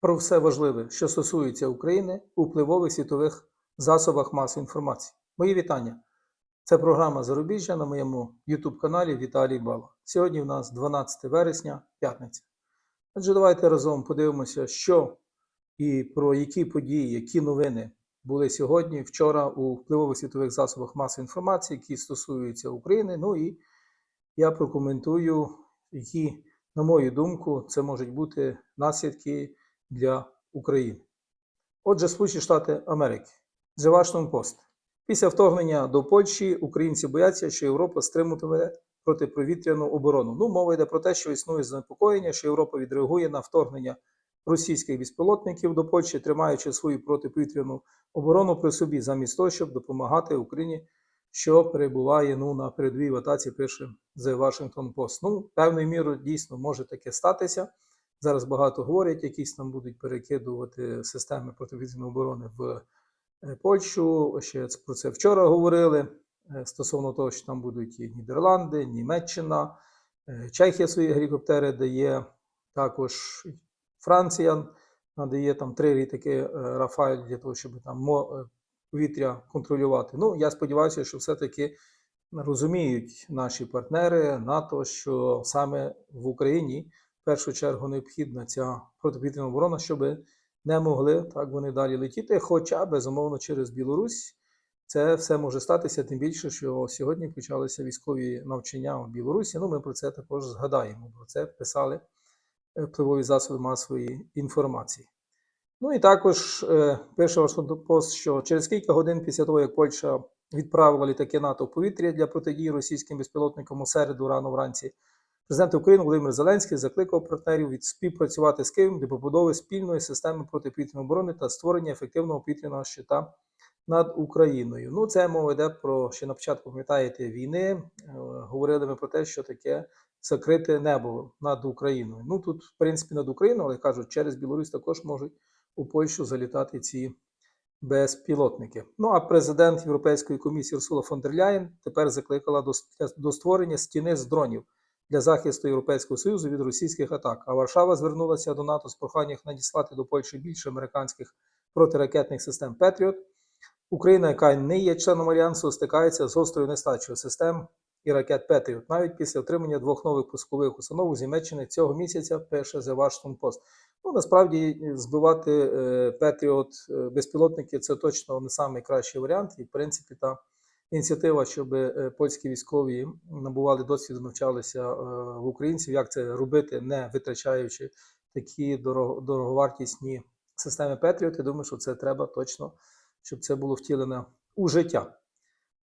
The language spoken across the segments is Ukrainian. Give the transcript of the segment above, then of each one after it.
про все важливе, що стосується України у впливових світових засобах масової інформації. Мої вітання. Це програма Зарубіжжя на моєму YouTube каналі Віталій Бала. Сьогодні в нас 12 вересня, п'ятниця. Отже, давайте разом подивимося, що і про які події, які новини були сьогодні, вчора у впливових світових засобах масової інформації, які стосуються України. Ну і я прокоментую, які, на мою думку, це можуть бути наслідки для України. Отже, Сполучені Штати Америки, The Washington Post. Після вторгнення до Польщі українці бояться, що Європа стримуватиме протиповітряну оборону. Ну, мова йде про те, що існує занепокоєння, що Європа відреагує на вторгнення російських безпілотників до Польщі, тримаючи свою протиповітряну оборону при собі, замість того, щоб допомагати Україні, що перебуває ну, на передовій в атаці, пише The Washington Post. Ну, певною мірою дійсно може таке статися. Зараз багато говорять, якісь там будуть перекидувати системи протиповітряної оборони в е, Польщу. Ще про це вчора говорили. е, Стосовно того, що там будуть і Нідерланди, Німеччина, е, Чехія свої гелікоптери дає, також Франція надає там три літаки Рафаль для того, щоб там повітря контролювати. Ну, я сподіваюся, що все-таки розуміють наші партнери НАТО, що саме в Україні першу чергу необхідна ця протиповітряна оборона, щоб не могли так вони далі летіти, хоча безумовно через Білорусь. Це все може статися, тим більше, що сьогодні почалися військові навчання в Білорусі. Ну, ми про це також згадаємо. Про це писали е, впливові засоби масової інформації. Ну і також е, пише Washington Post, що через кілька годин після того, як Польща відправила літаки НАТО в повітря для протидії російським безпілотникам у середу рано вранці, президент України Володимир Зеленський закликав партнерів від співпрацювати з Києвом для побудови спільної системи протиповітряної оборони та створення ефективного повітряного щита над Україною. Ну, це мова йде про ще на початку, пам'ятаєте, війни. е, Говорили ми про те, що таке закрите небо над Україною. Ну тут, в принципі, над Україною, але кажуть, через Білорусь також можуть у Польщу залітати ці безпілотники. Ну а президент Європейської комісії Урсула фон дер Ляєн тепер закликала до, до створення стіни з дронів для захисту Європейського Союзу від російських атак. А Варшава звернулася до НАТО з проханням надіслати до Польщі більше американських протиракетних систем Петріот. Україна, яка не є членом альянсу, стикається з гострою нестачею систем і ракет Петріот, навіть після отримання двох нових пускових установок з Німеччини цього місяця, пише The Washington Post. Ну, насправді збивати е, Петріот е, безпілотники це точно не найкращий варіант. І, в принципі, та ініціатива, щоб е, польські військові набували досвіду, навчалися е, в українців, як це робити, не витрачаючи такі дороговартісні системи Петріот. Я думаю, що це треба точно, щоб це було втілено у життя.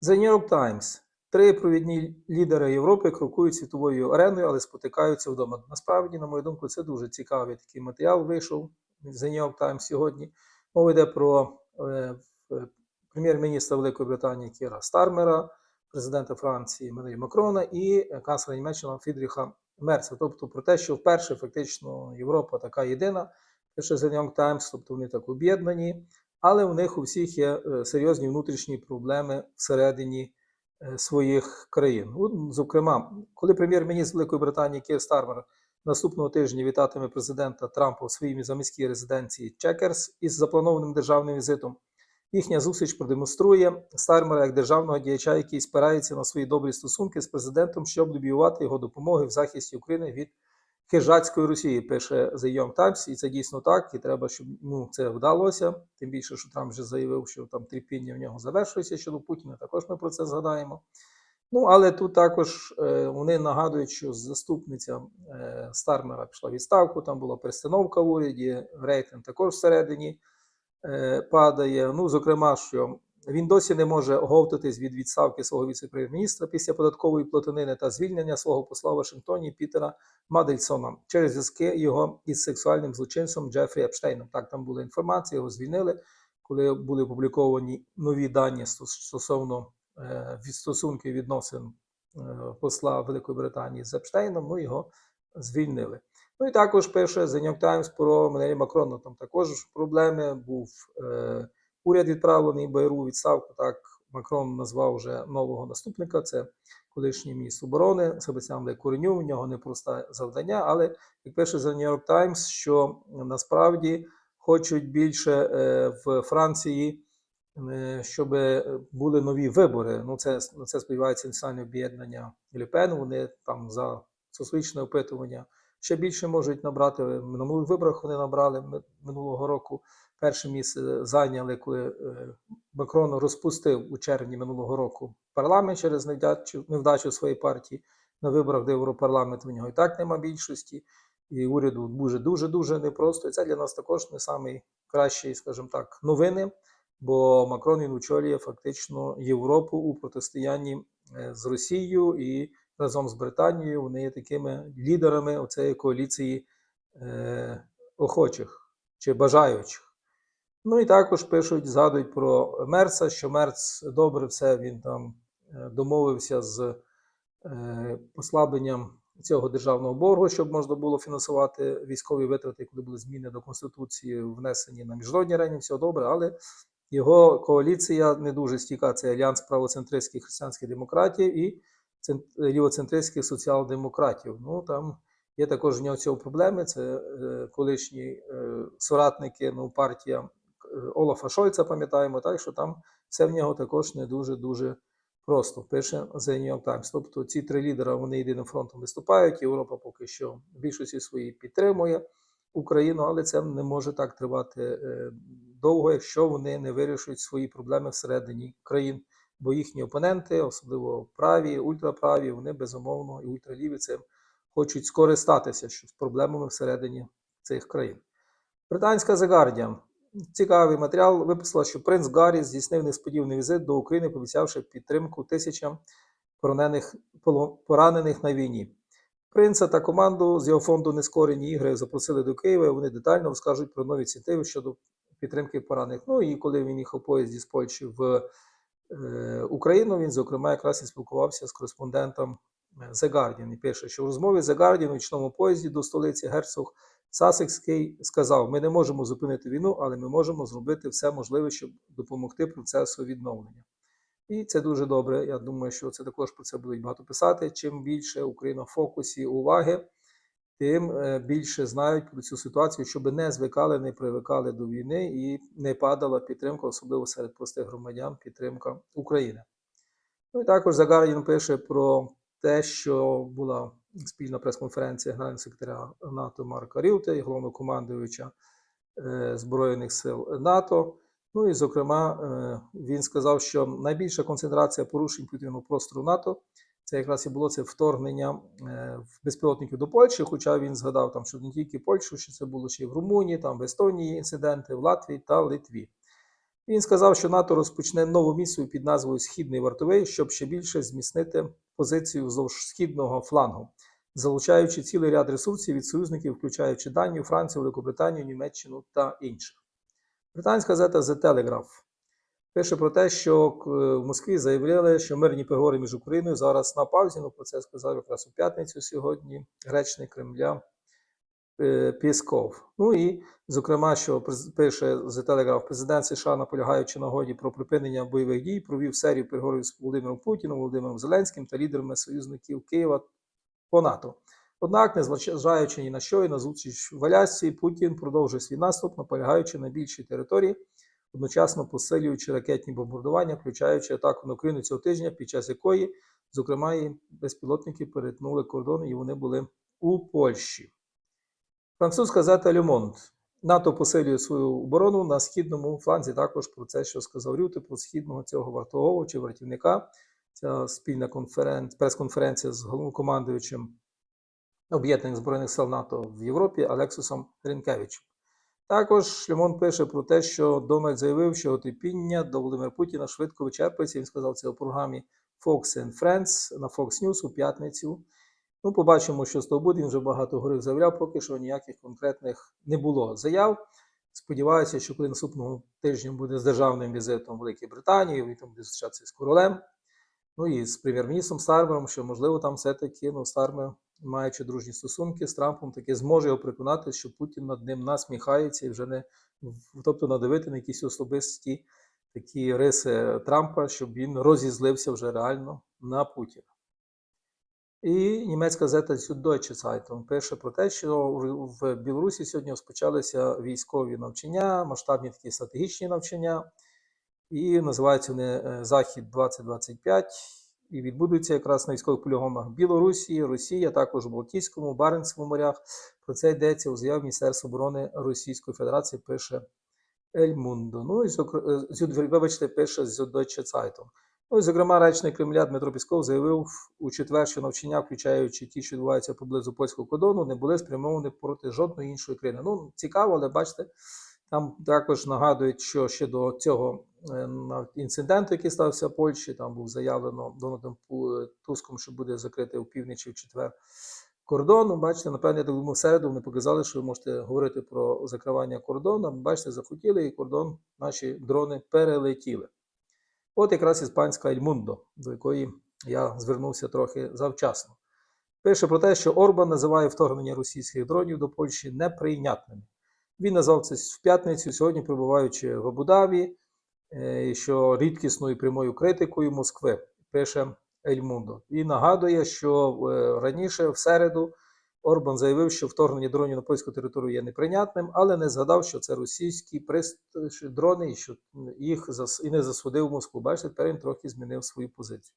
The New York Times. Три провідні лідери Європи крокують світовою ареною, але спотикаються вдома. Насправді, на мою думку, це дуже цікавий такий матеріал вийшов з New York Times сьогодні. Мова йде про е, прем'єр-міністра Великої Британії Кіра Стармера, президента Франції Еммануеля Макрона і е, канцлера Німеччини Фідріха Мерца. Тобто про те, що вперше фактично Європа така єдина, пише The New York Times, тобто вони так об'єднані, але у них у всіх є е, серйозні внутрішні проблеми всередині е, своїх країн. Зокрема, коли прем'єр-міністр Великої Британії Кір Стармер наступного тижня вітатиме президента Трампа у своїй заміській резиденції Чекерс із запланованим державним візитом, їхня зустріч продемонструє Стармера як державного діяча, який спирається на свої добрі стосунки з президентом, щоб лобіювати його допомоги в захисті України від хижацької Росії, пише The Young Times, і це дійсно так. І треба, щоб ну, це вдалося. Тим більше, що Трамп вже заявив, що там терпіння в нього завершується щодо Путіна. Також ми про це згадаємо. Ну, але тут також е, вони нагадують, що заступниця е, Стармера пішла відставку, там була перестановка в уряді, рейтинг також всередині падає. Ну, зокрема, що він досі не може оговтатись від відставки свого віце-прем'єр-міністра після податкової платанини та звільнення свого посла в Вашингтоні Пітера Мадельсона через зв'язки його із сексуальним злочинцем Джефрі Епштейном. Так, там була інформація, його звільнили, коли були опубліковані нові дані стос- стосовно е, від стосунків відносин е, посла Великої Британії з Епштейном, ну його звільнили. Ну і також пише The New Times про Менелі Макрона. Там також проблеми був е, уряд відправлений БРУ відставку. Так Макрон назвав вже нового наступника. Це колишній міністр оборони Себастьян Ле. В нього непросте завдання, але як пише за New York Times, що насправді хочуть більше е, в Франції, е, щоб були нові вибори. Ну, це на це сподівається національне об'єднання Люпен. Вони там за соціологічне опитування ще більше можуть набрати. В минулих виборах вони набрали минулого року. Перше місце зайняли, коли е, Макрон розпустив у червні минулого року парламент через невдачу, невдачу своєї партії на виборах до Європарламенту. В нього і так нема більшості, і уряду дуже дуже дуже непросто. І це для нас також не найкращі, скажімо так, новини. Бо Макрон він очолює фактично Європу у протистоянні е, з Росією і разом з Британією вони є такими лідерами оцеї коаліції е, охочих чи бажаючих. Ну і також пишуть, згадують про Мерца, що Мерц добре все він там е, домовився з е, послабленням цього державного боргу, щоб можна було фінансувати військові витрати, коли були зміни до Конституції, внесені на міжнародній арені, все добре, але його коаліція не дуже стійка. Це альянс правоцентристських християнських демократів і лівоцентристських соціал-демократів. Ну там є також в нього цього проблеми. Це е, колишні е, соратники, ну, партія е, Олафа Шольца, пам'ятаємо, так що там все в нього також не дуже дуже просто. Пише The New York Times. Тобто ці три лідера вони єдиним фронтом виступають. Європа поки що в більшості своїй підтримує Україну, але це не може так тривати довго, якщо вони не вирішують свої проблеми всередині країн. Бо їхні опоненти, особливо праві, ультраправі, вони безумовно і ультраліві цим хочуть скористатися з проблемами всередині цих країн. Британська The Guardian. Цікавий матеріал виписала, що принц Гаррі здійснив несподіваний візит до України, пообіцявши підтримку тисячам поранених, поранених на війні. Принца та команду з його фонду Нескорені ігри запросили до Києва. Вони детально розкажуть про нові ініціативи щодо підтримки поранених. Ну і коли він їхав поїзді з Польщі в Україну, він, зокрема, якраз і спілкувався з кореспондентом е, The Guardian і пише, що в розмові The Guardian у нічному поїзді до столиці герцог Сасекський сказав: ми не можемо зупинити війну, але ми можемо зробити все можливе, щоб допомогти процесу відновлення. І це дуже добре. Я думаю, що це також про це будуть багато писати. Чим більше Україна в фокусі уваги, тим е, більше знають про цю ситуацію, щоб не звикали, не привикали до війни і не падала підтримка, особливо серед простих громадян, підтримка України. Ну і також Загарін пише про те, що була спільна прес-конференція генерального секретаря НАТО Марка Рюте і головнокомандуюча е, Збройних сил НАТО. Ну і, зокрема, е, він сказав, що найбільша концентрація порушень повітряного простору НАТО це якраз і було це вторгнення е, безпілотників до Польщі. Хоча він згадав там, що не тільки Польщу, що це було ще й в Румунії, там в Естонії інциденти, в Латвії та Литві. Він сказав, що НАТО розпочне нову місію під назвою Східний вартовий, щоб ще більше зміцнити позицію вздовж східного флангу, залучаючи цілий ряд ресурсів від союзників, включаючи Данію, Францію, Великобританію, Німеччину та інших. Британська газета The Telegraph пише про те, що в Москві заявляли, що мирні переговори між Україною зараз на паузі. Ну, про це сказав якраз у п'ятницю сьогодні речник Кремля е, Пісков. Ну і, зокрема, що пише The Telegraph, президент США, наполягаючи на годі про припинення бойових дій, провів серію переговорів з Володимиром Путіним, Володимиром Зеленським та лідерами союзників Києва по НАТО. Однак, незважаючи ні на що, і на зустріч в Алясці, Путін продовжує свій наступ, наполягаючи на більшій території, одночасно посилюючи ракетні бомбардування, включаючи атаку на Україну цього тижня, під час якої, зокрема, і безпілотники перетнули кордон і вони були у Польщі. Французька газета Le. НАТО посилює свою оборону на східному фланзі. Також про це, що сказав Рюте, про східного цього вартового чи вартівника. Ця спільна конференц... прес-конференція з головнокомандуючим Об'єднаних Збройних сил НАТО в Європі Алексусом Рінкевичем. Також Лемон пише про те, що Дональд заявив, що терпіння до Володимира Путіна швидко вичерпується. Він сказав це у програмі Fox and Friends на Fox News у п'ятницю. Ну, побачимо, що з того буде. Він вже багато говорив, заявляв, поки що ніяких конкретних не було заяв. Сподіваюся, що коли наступного тижня буде з державним візитом в Великій Британії, він там буде зустрічатися з королем, ну і з прем'єр-міністром Стармером, що можливо там все-таки ну, Стармер, маючи дружні стосунки з Трампом, таки зможе його переконати, що Путін над ним насміхається і вже не тобто надавити на якісь особисті такі риси Трампа, щоб він розізлився вже реально на Путіна. І німецька газета Süddeutsche Zeitung пише про те, що в- в Білорусі сьогодні розпочалися військові навчання, масштабні такі стратегічні навчання, і називаються вони е, Захід 2025 і відбудуться якраз на військових полігонах Білорусі, Росії, а також у Балтійському, Баренцевому морях. Про це йдеться у заяві Міністерства оборони Російської Федерації, пише Ель Мундо. Ну і е, вибачте, пише Süddeutsche Zeitung. Ну і зокрема, речник Кремля Дмитро Пісков заявив у четвер, що навчання, включаючи ті, що відбуваються поблизу польського кордону, не були спрямовані проти жодної іншої країни. Ну цікаво, але бачите, там також нагадують, що ще до цього на- інциденту, який стався в Польщі, там був заявлено Дональдом Туском, що буде закрити у північ в четвер кордону. Бачите, напевне, я так думаю, в середу вони показали, що ви можете говорити про закривання кордону. Бачите, захотіли, і кордон наші дрони перелетіли. От якраз іспанська Ельмундо, до якої я звернувся трохи завчасно. Пише про те, що Орбан називає вторгнення російських дронів до Польщі неприйнятними. Він назвав це в п'ятницю, сьогодні перебуваючи в Абу-Дабі, е, що рідкісною прямою критикою Москви, пише Ельмундо. І нагадує, що е, раніше, в середу, Орбан заявив, що вторгнення дронів на польську територію є неприйнятним, але не згадав, що це російські дрони, і що їх зас... і не засудив Москву. Бачите, тепер він трохи змінив свою позицію.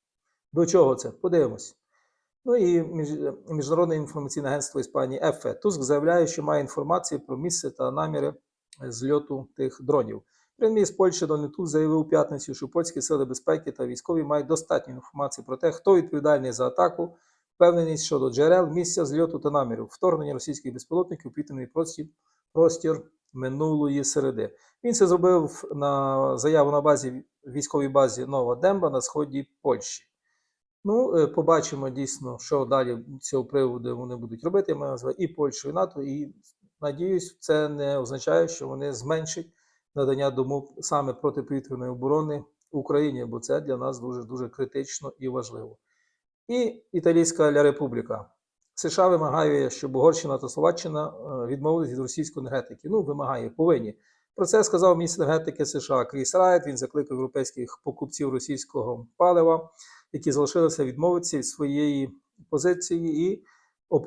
До чого це? Подивимось. Ну і між- Міжнародне інформаційне агентство Іспанії ЕФЕ. Туск заявляє, що має інформацію про місце та наміри зльоту тих дронів. Прем'єр з Польщі Дональд Туск заявив у п'ятницю, що польські сили безпеки та військові мають достатньо інформації про те, хто відповідальний за атаку, впевненість щодо джерел, місця зльоту та намірів, вторгнення російських безпілотників у повітряний простір, минулої середи. Він це зробив на заяву на базі військовій базі Нова Демба на сході Польщі. Ну, е, побачимо дійсно, що далі цього приводу вони будуть робити. Я маю на увазі і Польщу, і НАТО. І надіюсь, це не означає, що вони зменшать надання домов саме протиповітряної оборони Україні, бо це для нас дуже дуже критично і важливо. І Італійська Ля Републіка. США вимагає, щоб Угорщина та Словаччина е, відмовились від російської енергетики. Ну, вимагає, повинні. Про це сказав міністр енергетики США Кріс Райт. Він закликав європейських покупців російського палива, які залишилися відмовитися від своєї позиції і,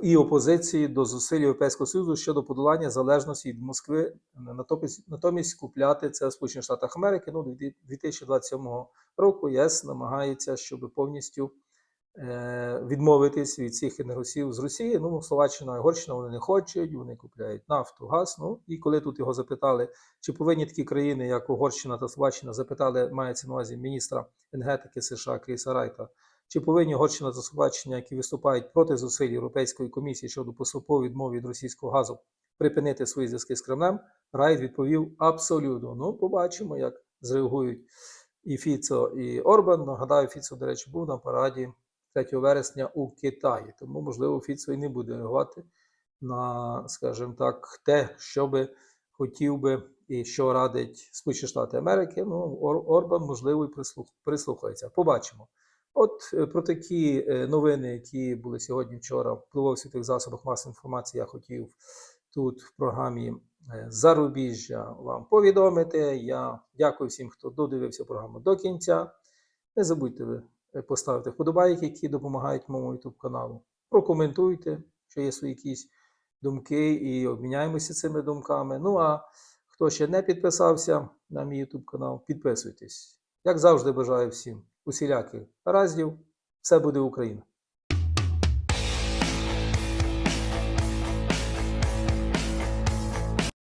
і опозиції до зусиль Європейського Союзу щодо подолання залежності від Москви, натомість, купляти це в Сполучених Штатах Америки. Ну, 2027 року ЄС намагається, щоб повністю е, відмовитись від цих енергосів з Росії. Ну, Словаччина і Угорщина вони не хочуть, вони купляють нафту, газ. Ну і коли тут його запитали, чи повинні такі країни, як Угорщина та Словаччина, запитали, мається на увазі міністра енергетики США Кріса Райта, чи повинні Угорщина та Словаччина, які виступають проти зусиль Європейської комісії щодо поступової відмови від російського газу, припинити свої зв'язки з Кремлем, Райт відповів абсолютно. Ну, побачимо, як зреагують і Фіцо, і Орбан. Нагадаю, Фіцо, до речі, був на параді 3 вересня у Китаї. Тому, можливо, Фіцо і не буде реагувати на, скажімо так, те, що би хотів би і що радить Сполучені Штати Америки. Ну, Ор- Орбан, можливо, і прислух- прислухається. Побачимо. От е, про такі е, новини, які були сьогодні, вчора, впливових в світових засобах масової інформації, я хотів тут в програмі е, Зарубіжжя вам повідомити. Я дякую всім, хто додивився програму до кінця. Не забудьте ви поставити вподобайки, які допомагають моєму YouTube каналу. Прокоментуйте, що є свої якісь думки, і обміняємося цими думками. Ну а хто ще не підписався на мій YouTube канал, підписуйтесь. Як завжди, бажаю всім усіляких разів. Все буде Україна!